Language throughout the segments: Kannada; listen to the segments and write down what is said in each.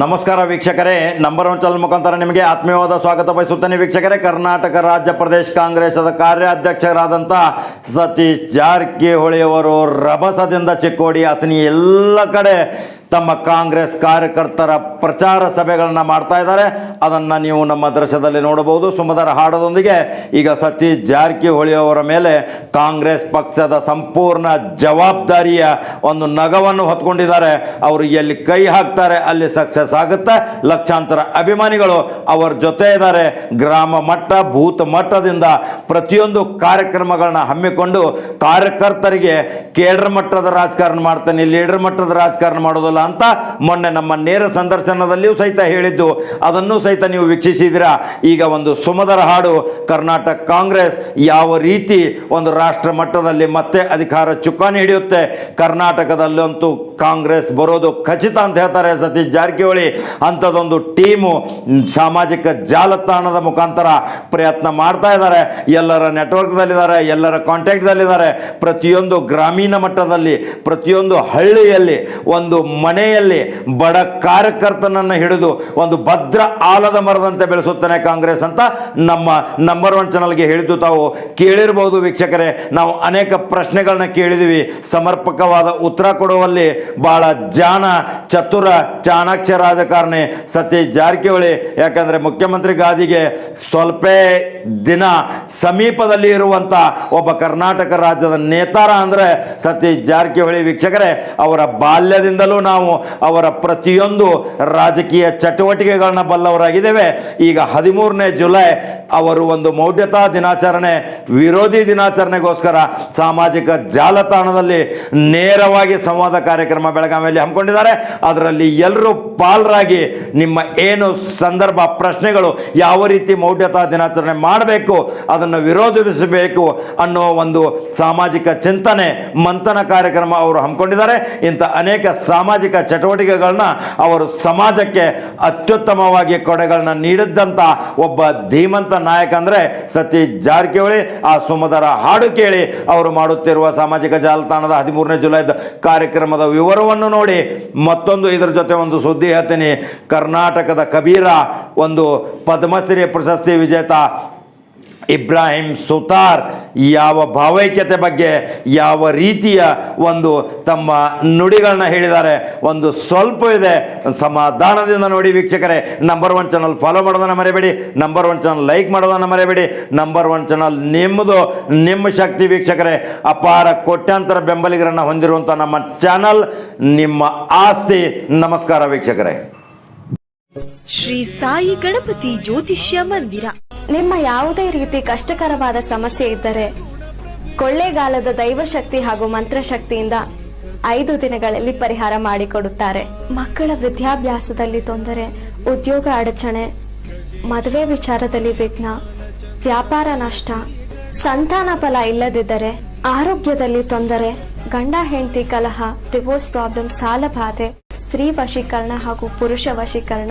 ನಮಸ್ಕಾರ ವೀಕ್ಷಕರೇ, ನಂಬರ್ ಒನ್ ಚಾನಲ್ ಮುಖಾಂತರ ನಿಮಗೆ ಆತ್ಮೀಯವಾದ ಸ್ವಾಗತ ಬಯಸುತ್ತೇನೆ ವೀಕ್ಷಕರೇ. ಕರ್ನಾಟಕ, ರಾಜ್ಯ ಪ್ರದೇಶ ಕಾಂಗ್ರೆಸ್ದ ಕಾರ್ಯಾಧ್ಯಕ್ಷರಾದಂಥ ಸತೀಶ್ ಜಾರಕಿಹೊಳಿಯವರು ರಭಸದಿಂದ ಚಿಕ್ಕೋಡಿ ಆತನಿ ಎಲ್ಲ ಕಡೆ ತಮ್ಮ ಕಾಂಗ್ರೆಸ್ ಕಾರ್ಯಕರ್ತರ ಪ್ರಚಾರ ಸಭೆಗಳನ್ನು ಮಾಡ್ತಾ ಇದ್ದಾರೆ. ಅದನ್ನು ನೀವು ನಮ್ಮ ದೃಶ್ಯದಲ್ಲಿ ನೋಡಬಹುದು. ಸುಮಧರ ಹಾಡದೊಂದಿಗೆ ಈಗ ಸತೀಶ್ ಜಾರಕಿಹೊಳಿ ಅವರ ಮೇಲೆ ಕಾಂಗ್ರೆಸ್ ಪಕ್ಷದ ಸಂಪೂರ್ಣ ಜವಾಬ್ದಾರಿಯ ಒಂದು ನಗವನ್ನು ಹೊತ್ಕೊಂಡಿದ್ದಾರೆ. ಅವರು ಎಲ್ಲಿ ಕೈ ಹಾಕ್ತಾರೆ, ಅಲ್ಲಿ ಸಕ್ಸಸ್ ಆಗುತ್ತೆ. ಲಕ್ಷಾಂತರ ಅಭಿಮಾನಿಗಳು ಅವರ ಜೊತೆ ಇದ್ದಾರೆ. ಗ್ರಾಮ ಮಟ್ಟ ಭೂತ ಮಟ್ಟದಿಂದ ಪ್ರತಿಯೊಂದು ಕಾರ್ಯಕ್ರಮಗಳನ್ನ ಹಮ್ಮಿಕೊಂಡು ಕಾರ್ಯಕರ್ತರಿಗೆ ಕೇಡರ್ ಮಟ್ಟದ ರಾಜಕಾರಣ ಮಾಡ್ತಾನೆ. ಲೀಡರ್ ಮಟ್ಟದ ರಾಜಕಾರಣ ಮಾಡೋದಿಲ್ಲ. ಅಂತ ಮೊನ್ನೆ ನಮ್ಮ ನೇರ ಸಂದರ್ಶನದಲ್ಲಿಯೂ ಸಹಿತ ಹೇಳಿದ್ದು. ಅದನ್ನು ಸಹಿತ ನೀವು ವೀಕ್ಷಿಸಿದಿರಾ ಈಗ ಒಂದು ಸುಮಧರ ಹಾಡು, ಕರ್ನಾಟಕ ಕಾಂಗ್ರೆಸ್ ಯಾವ ರೀತಿ ಒಂದು ರಾಷ್ಟ್ರ ಮಟ್ಟದಲ್ಲಿ ಮತ್ತೆ ಅಧಿಕಾರ ಚುಕ್ಕಾಣಿ ಹಿಡಿಯುತ್ತೆ? ಕರ್ನಾಟಕದಲ್ಲಂತೂ ಕಾಂಗ್ರೆಸ್ ಬರೋದು ಖಚಿತ ಅಂತ ಹೇಳ್ತಾರೆ ಸತೀಶ್ ಜಾರಕಿಹೊಳಿ. ಅಂಥದ್ದೊಂದು ಟೀಮು ಸಾಮಾಜಿಕ ಜಾಲತಾಣದ ಮುಖಾಂತರ ಪ್ರಯತ್ನ ಮಾಡ್ತಾ ಇದ್ದಾರೆ. ಎಲ್ಲರ ನೆಟ್ವರ್ಕ್ದಲ್ಲಿದ್ದಾರೆ, ಎಲ್ಲರ ಕಾಂಟ್ಯಾಕ್ಟ್ದಲ್ಲಿದ್ದಾರೆ. ಪ್ರತಿಯೊಂದು ಗ್ರಾಮೀಣ ಮಟ್ಟದಲ್ಲಿ, ಪ್ರತಿಯೊಂದು ಹಳ್ಳಿಯಲ್ಲಿ ಒಂದು ಮನೆಯಲ್ಲಿ ಬಡ ಕಾರ್ಯಕರ್ತನನ್ನು ಹಿಡಿದು ಒಂದು ಭದ್ರ ಆಲದ ಮರದಂತೆ ಬೆಳೆಸುತ್ತಾನೆ ಕಾಂಗ್ರೆಸ್ ಅಂತ ನಮ್ಮ ನಂಬರ್ ಒನ್ ಚಾನಲ್ಗೆ ಹೇಳಿದ್ದು ತಾವು ಕೇಳಿರಬಹುದು ವೀಕ್ಷಕರೇ. ನಾವು ಅನೇಕ ಪ್ರಶ್ನೆಗಳನ್ನ ಕೇಳಿದ್ದೀವಿ ಸಮರ್ಪಕವಾದ ಉತ್ತರ ಕೊಡುವಲ್ಲಿ ಬಹಳ ಜಾಣ ಚತುರ ಚಾಣಾಕ್ಷ ರಾಜಕಾರಣಿ ಸತೀಶ್ ಜಾರಕಿಹೊಳಿ. ಯಾಕಂದ್ರೆ ಮುಖ್ಯಮಂತ್ರಿ ಗಾದಿಗೆ ಸ್ವಲ್ಪ ದಿನ ಸಮೀಪದಲ್ಲಿ ಇರುವಂತ ಒಬ್ಬ ಕರ್ನಾಟಕ ರಾಜ್ಯದ ನೇತಾರ ಅಂದ್ರೆ ಸತೀಶ್ ಜಾರಕಿಹೊಳಿ. ವೀಕ್ಷಕರೇ, ಅವರ ಬಾಲ್ಯದಿಂದಲೂ ನಾವು ಅವರ ಪ್ರತಿಯೊಂದು ರಾಜಕೀಯ ಚಟುವಟಿಕೆಗಳನ್ನ ಬಲ್ಲವರಾಗಿದ್ದೇವೆ. ಈಗ ಹದಿಮೂರನೇ ಜುಲೈ ಅವರು ಒಂದು ಮೌಢ್ಯತಾ ದಿನಾಚರಣೆ, ವಿರೋಧಿ ದಿನಾಚರಣೆಗೋಸ್ಕರ ಸಾಮಾಜಿಕ ಜಾಲತಾಣದಲ್ಲಿ ನೇರವಾಗಿ ಸಂವಾದ ಕಾರ್ಯಕ್ರಮ ಬೆಳಗಾವಿಯಲ್ಲಿ ಹಮ್ಮಿಕೊಂಡಿದ್ದಾರೆ. ಅದರಲ್ಲಿ ಎಲ್ಲರೂ ಪಾಲ್ರಾಗಿ ನಿಮ್ಮ ಏನು ಸಂದರ್ಭ, ಪ್ರಶ್ನೆಗಳು ಯಾವ ರೀತಿ ಮೌಢ್ಯತಾ ದಿನಾಚರಣೆ ಮಾಡಬೇಕು, ಅದನ್ನು ವಿರೋಧಿಸಬೇಕು ಅನ್ನೋ ಒಂದು ಸಾಮಾಜಿಕ ಚಿಂತನೆ, ಮಂಥನ ಕಾರ್ಯಕ್ರಮ ಅವರು ಹಮ್ಮಿಕೊಂಡಿದ್ದಾರೆ. ಇಂಥ ಅನೇಕ ಸಾಮಾಜಿಕ ಚಟುವಟಿಕೆಗಳನ್ನ ಅವರು ಸಮಾಜಕ್ಕೆ ಅತ್ಯುತ್ತಮವಾಗಿ ಕೊಡೆಗಳನ್ನ ನೀಡಿದ್ದಂಥ ಒಬ್ಬ ಧೀಮಂತ ನಾಯಕ ಅಂದರೆ ಸತೀಶ್ ಜಾರಕಿಹೊಳಿ. ಆ ಸುಮಧರ ಹಾಡು ಕೇಳಿ ಅವರು ಮಾಡುತ್ತಿರುವ ಸಾಮಾಜಿಕ ಜಾಲತಾಣದ ಹದಿಮೂರನೇ ಜುಲೈದ ಕಾರ್ಯಕ್ರಮದ ವಿವರವನ್ನು ನೋಡಿ ಮತ್ತೊಂದು ಇದರ ಜೊತೆ ಒಂದು ಸುದ್ದಿ ಹೇಳ್ತೀನಿ. ಕರ್ನಾಟಕದ ಕಬೀರ, ಒಂದು ಪದ್ಮಶ್ರೀ ಪ್ರಶಸ್ತಿ ವಿಜೇತ ಇಬ್ರಾಹಿಂ ಸುತಾರ್ ಯಾವ ಭಾವೈಕ್ಯತೆ ಬಗ್ಗೆ, ಯಾವ ರೀತಿಯ ಒಂದು ತಮ್ಮ ನುಡಿಗಳನ್ನ ಹೇಳಿದ್ದಾರೆ, ಒಂದು ಸ್ವಲ್ಪ ಇದೆ ಸಮಾಧಾನದಿಂದ ನೋಡಿ ವೀಕ್ಷಕರೇ. ನಂಬರ್ ಒನ್ ಚಾನಲ್ ಫಾಲೋ ಮಾಡೋದನ್ನ ಮರೆಯಬೇಡಿ ನಂಬರ್ ಒನ್ ಚಾನಲ್ ಲೈಕ್ ಮಾಡೋದನ್ನ ಮರೆಯಬೇಡಿ ನಂಬರ್ ಒನ್ ಚಾನಲ್ ನಿಮ್ಮದು, ನಿಮ್ಮ ಶಕ್ತಿ ವೀಕ್ಷಕರೇ. ಅಪಾರ ಕೋಟ್ಯಾಂತರ ಬೆಂಬಲಿಗರನ್ನು ಹೊಂದಿರುವಂಥ ನಮ್ಮ ಚಾನಲ್ ನಿಮ್ಮ ಆಸ್ತಿ. ನಮಸ್ಕಾರ ವೀಕ್ಷಕರೇ. ಶ್ರೀ ಸಾಯಿ ಗಣಪತಿ ಜ್ಯೋತಿಷ್ಯ ಮಂದಿರ. ನಿಮ್ಮ ಯಾವುದೇ ರೀತಿ ಕಷ್ಟಕರವಾದ ಸಮಸ್ಯೆ ಇದ್ದರೆ, ಕೊಳ್ಳೇಗಾಲದ ದೈವಶಕ್ತಿ ಹಾಗೂ ಮಂತ್ರಶಕ್ತಿಯಿಂದ ಐದು ದಿನಗಳಲ್ಲಿ ಪರಿಹಾರ ಮಾಡಿಕೊಡುತ್ತಾರೆ. ಮಕ್ಕಳ ವಿದ್ಯಾಭ್ಯಾಸದಲ್ಲಿ ತೊಂದರೆ, ಉದ್ಯೋಗ ಅಡಚಣೆ, ಮದುವೆ ವಿಚಾರದಲ್ಲಿ ವಿಘ್ನ, ವ್ಯಾಪಾರ ನಷ್ಟ, ಸಂತಾನ ಫಲ ಇಲ್ಲದಿದ್ದರೆ, ಆರೋಗ್ಯದಲ್ಲಿ ತೊಂದರೆ, ಗಂಡ ಹೆಂಡತಿ ಕಲಹ ಡಿವೋರ್ಸ್ ಪ್ರಾಬ್ಲಮ್ ಸಾಲ ಬಾಧೆ, ಸ್ತ್ರೀ ವಶೀಕರಣ ಹಾಗೂ ಪುರುಷ ವಶೀಕರಣ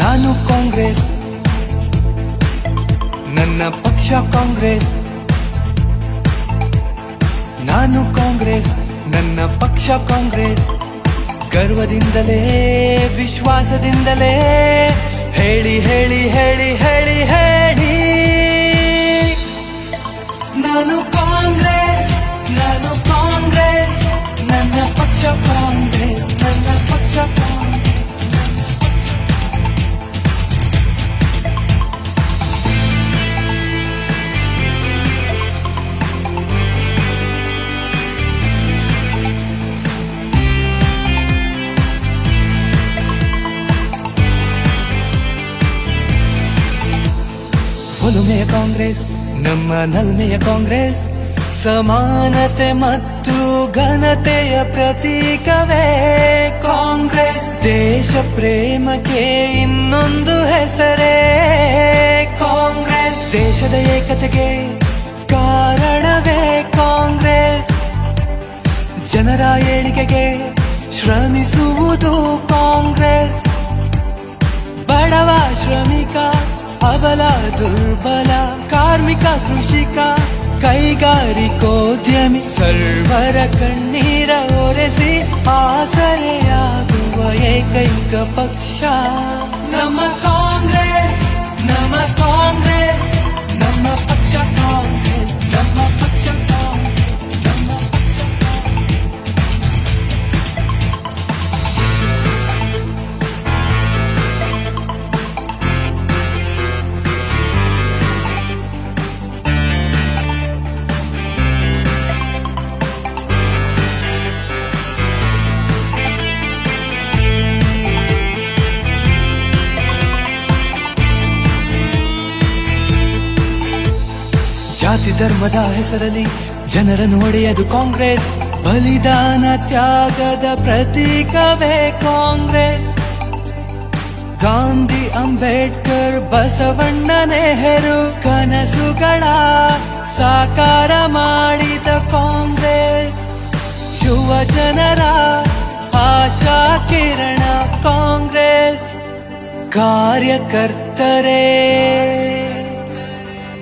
ನಾನು ಕಾಂಗ್ರೆಸ್, ನನ್ನ ಪಕ್ಷ ಕಾಂಗ್ರೆಸ್. ನಾನು ಕಾಂಗ್ರೆಸ್, ನನ್ನ ಪಕ್ಷ ಕಾಂಗ್ರೆಸ್. ಗರ್ವದಿಂದಲೇ, ವಿಶ್ವಾಸದಿಂದಲೇ ಹೇಳಿ ಹೇಳಿ ಹೇಳಿ ಹೇಳಿ ಹೇಳಿ. ನಾನು ಕಾಂಗ್ರೆಸ್ ನಾನು ಕಾಂಗ್ರೆಸ್, ನನ್ನ ಪಕ್ಷ ಕಾಂಗ್ರೆಸ್, ನನ್ನ ಪಕ್ಷ ಕಾಂಗ್ರೆಸ್. ಹೆಮ್ಮೆಯ ಕಾಂಗ್ರೆಸ್, ನಮ್ಮ ನಲ್ಮೆಯ ಕಾಂಗ್ರೆಸ್. ಸಮಾನತೆ ಮತ್ತು ಘನತೆಯ ಪ್ರತೀಕವೇ ಕಾಂಗ್ರೆಸ್. ದೇಶ ಪ್ರೇಮಕ್ಕೆ ಇನ್ನೊಂದು ಹೆಸರೇ ಕಾಂಗ್ರೆಸ್. ದೇಶದ ಏಕತೆಗೆ ಕಾರಣವೇ ಕಾಂಗ್ರೆಸ್. ಜನರ ಏಳಿಗೆಗೆ ಶ್ರಮಿಸುವುದು ಕಾಂಗ್ರೆಸ್. ಬಡವ ಶ್ರಮಿಕ ಅಬಲ ದುರ್ಬಲ ಕಾರ್ಮಿಕ ಕೃಷಿಕ ಕೈಗಾರಿಕೋದ್ಯಮಿ ಸರ್ವರ ಕಣ್ಣೀರ ಒರೆಸಿ ಆಸರೆಯಾಗುವ ಏಕೈಕ ಪಕ್ಷ ನಮ್ಮ ಧರ್ಮದ ಹೆಸರಲ್ಲಿ ಜನರನ್ನು ಒಡೆಯದು ಕಾಂಗ್ರೆಸ್. ಬಲಿದಾನ ತ್ಯಾಗದ ಪ್ರತೀಕವೇ ಕಾಂಗ್ರೆಸ್. ಗಾಂಧಿ, ಅಂಬೇಡ್ಕರ್, ಬಸವಣ್ಣ ನೆಹರು ಕನಸುಗಳ ಸಾಕಾರ ಮಾಡಿದ ಕಾಂಗ್ರೆಸ್. ಯುವ ಜನರ ಆಶಾ ಕಿರಣ ಕಾಂಗ್ರೆಸ್. ಕಾರ್ಯಕರ್ತರೇ.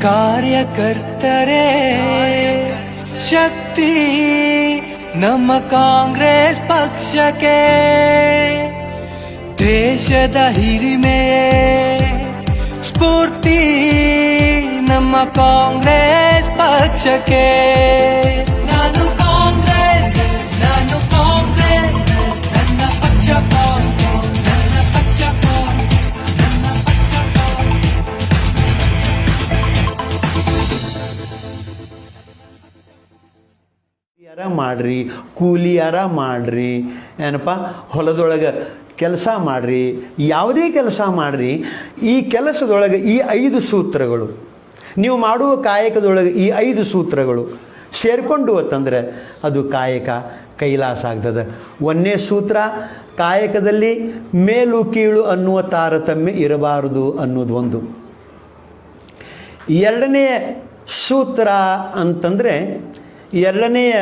ಕಾರ್ಯಕರ್ತರೇ ಶಕ್ತಿ ನಮ್ಮ ಕಾಂಗ್ರೆಸ್ ಪಕ್ಷಕ್ಕೆ ದೇಶದ ಹಿರಿಮೆ ಸ್ಫೂರ್ತಿ ನಮ್ಮ ಕಾಂಗ್ರೆಸ್ ಪಕ್ಷಕ್ಕೆ ಮಾಡ್ರಿ ಕೂಲಿಯಾರ ಮಾಡ್ರಿ, ಏನಪ್ಪ, ಹೊಲದೊಳಗೆ ಕೆಲಸ ಮಾಡ್ರಿ, ಯಾವುದೇ ಕೆಲಸ ಮಾಡ್ರಿ, ಈ ಕೆಲಸದೊಳಗೆ ಈ ಐದು ಸೂತ್ರಗಳು, ನೀವು ಮಾಡುವ ಕಾಯಕದೊಳಗೆ ಈ ಐದು ಸೂತ್ರಗಳು ಸೇರಿಕೊಂಡು ಅಂತಂದರೆ ಅದು ಕಾಯಕ ಕೈಲಾಸ ಆಗ್ತದೆ. ಒಂದೇ ಸೂತ್ರ, ಕಾಯಕದಲ್ಲಿ ಮೇಲು ಕೀಳು ಅನ್ನುವ ತಾರತಮ್ಯ ಇರಬಾರದು ಅನ್ನೋದು ಒಂದು. ಎರಡನೇ ಸೂತ್ರ ಅಂತಂದರೆ ಎರಡನೆಯ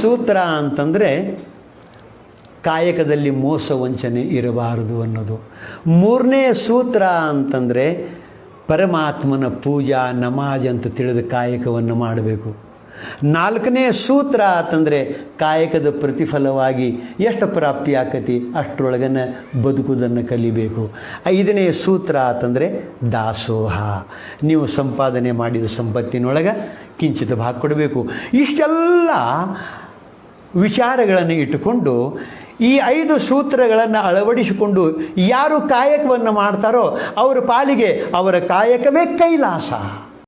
ಸೂತ್ರ ಅಂತಂದರೆ ಕಾಯಕದಲ್ಲಿ ಮೋಸ ವಂಚನೆ ಇರಬಾರದು ಅನ್ನೋದು. ಮೂರನೆಯ ಸೂತ್ರ ಅಂತಂದರೆ ಪರಮಾತ್ಮನ ಪೂಜಾ ನಮಾಜ್ ಅಂತ ತಿಳಿದ ಕಾಯಕವನ್ನು ಮಾಡಬೇಕು. ನಾಲ್ಕನೇ ಸೂತ್ರ ಅಂತಂದರೆ ಕಾಯಕದ ಪ್ರತಿಫಲವಾಗಿ ಎಷ್ಟು ಪ್ರಾಪ್ತಿ ಆಕತಿ? ಅಷ್ಟರೊಳಗನ ಬದುಕುವುದನ್ನು ಕಲಿಬೇಕು. ಐದನೇ ಸೂತ್ರ ಅಂತಂದರೆ ದಾಸೋಹ. ನೀವು ಸಂಪಾದನೆ ಮಾಡಿದ ಸಂಪತ್ತಿನೊಳಗೆ ಕಿಂಚಿತ ಭಾಗ ಕೊಡಬೇಕು. ಇಷ್ಟೆಲ್ಲ ವಿಚಾರಗಳನ್ನು ಇಟ್ಟುಕೊಂಡು ಈ ಐದು ಸೂತ್ರಗಳನ್ನು ಅಳವಡಿಸಿಕೊಂಡು ಯಾರು ಕಾಯಕವನ್ನು ಮಾಡ್ತಾರೋ ಅವರ ಪಾಲಿಗೆ ಅವರ ಕಾಯಕವೇ ಕೈಲಾಸ.